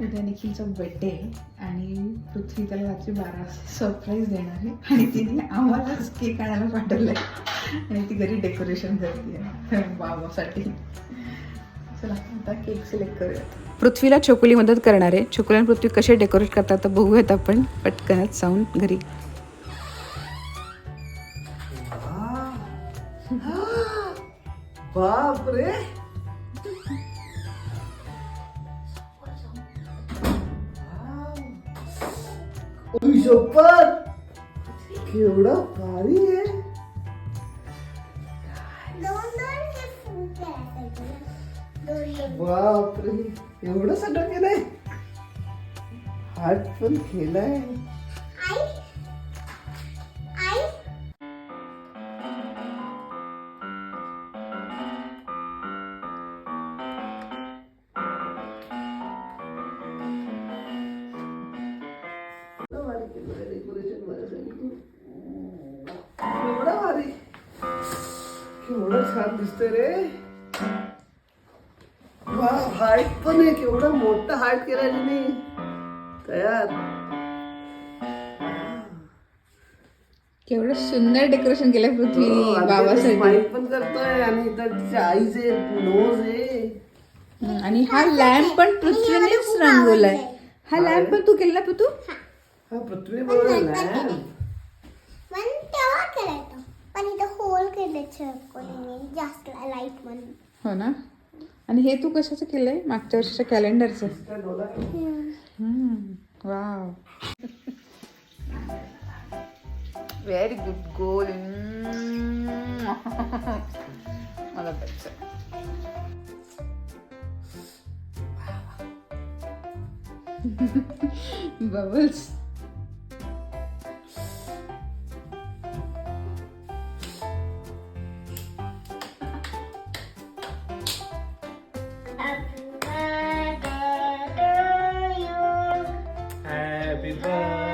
उद्या निखिलचा बर्थडे आहे आणि पृथ्वी त्याला रात्री बारा वाजता सरप्राईज देणार आहे. आणि तिने आम्हालाच केक आणायला पाठवलंय. आणि ती घरी डेकोरेशन करते. बाबासाठी. चला आता केक सिलेक्ट करूयात पृथ्वीला चोकुली मदत करणार. आहे चोकुली आणि पृथ्वी कसे डेकोरेट करतात तर बघूयात आपण. पटकनच जाऊन घरी. बाप केवढं भारी आहे बापरे एवढं सगळं केलंय? हात पण केलाय. केवढं छान दिसतंय रे. वा हार्ट पण आहे केवढं मोठं हार्ट केलाय तुम्ही तयार. केवढं सुंदर डेकोरेशन केलंय पृथ्वी हो, बाबासाठी. पण करतोय आणि इथं तिच्या आईचे नोज आहे. आणि हा लॅम्प पण पृथ्वीनेच रंगवलाय. हा लॅम्प पण तू केला पृथू? हा पृथ्वी बरोबर ना पण तेव्हा करायचं पण इथं होल जास्त लाइट म्हणून. हो ना? आणि हे तू कशाचं केलंय? मागच्या वर्षीच्या कॅलेंडरचं वाव. व्हेरी गुड गोल मला बबल्स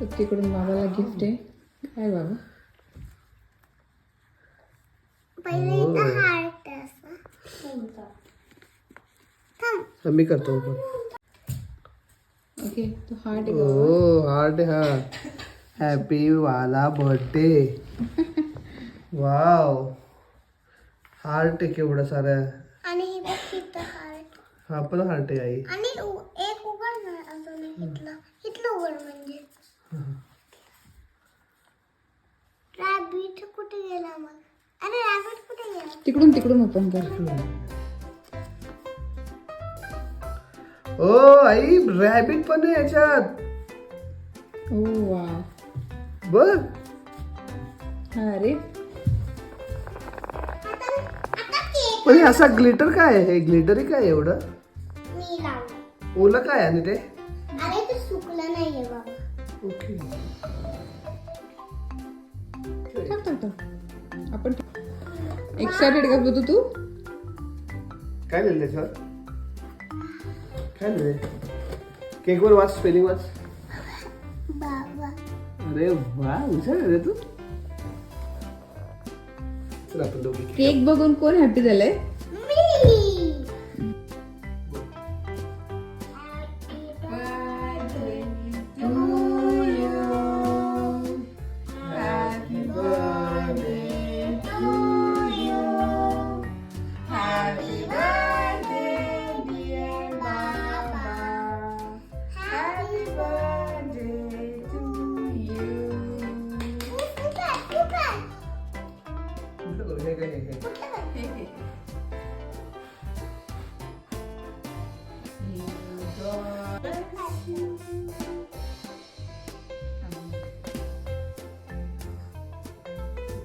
तिकडून बाबाला गिफ्ट आहे काय बाबा। मी करतो ओके तो हार्ट ओ हार्ट हा हॅपी वाला बर्थडे वाव हार्ट आहे केवढा सारा? आणि हे हा पण हार्ट आहे आई। आणि एक उघड ना अजून इथलं इथलं उघड म्हणजे तिकडून तिकडून ओपन कर. ओ आई रॅबिट पण आहे याच्यात. ओ वा बघ. अरे. आता आता केक पण हे असा ग्लिटर काय आहे? हे ग्लिटरी काय आहे एवढं? ओलं काय आणि ते? अरे ते सुकलं नाहीये बाबा. ओके. आपण एक्सायटेड का तू तू? काय लिहिलं त्याच्यावर काय लिहिलंय? केकवर वाच स्पेलिंग वाच. बाबा. अरे वा हुशार आहे रे तू. चल आपण दोघी केक बघून कोण हॅपी झालंय? मी. 그 해, 해, 해.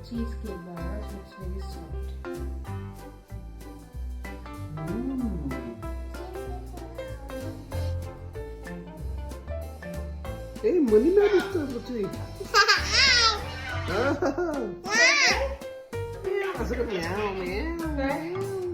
cheesecake bar, so it's very soft. Hey, money. असं का म्याव, म्याव.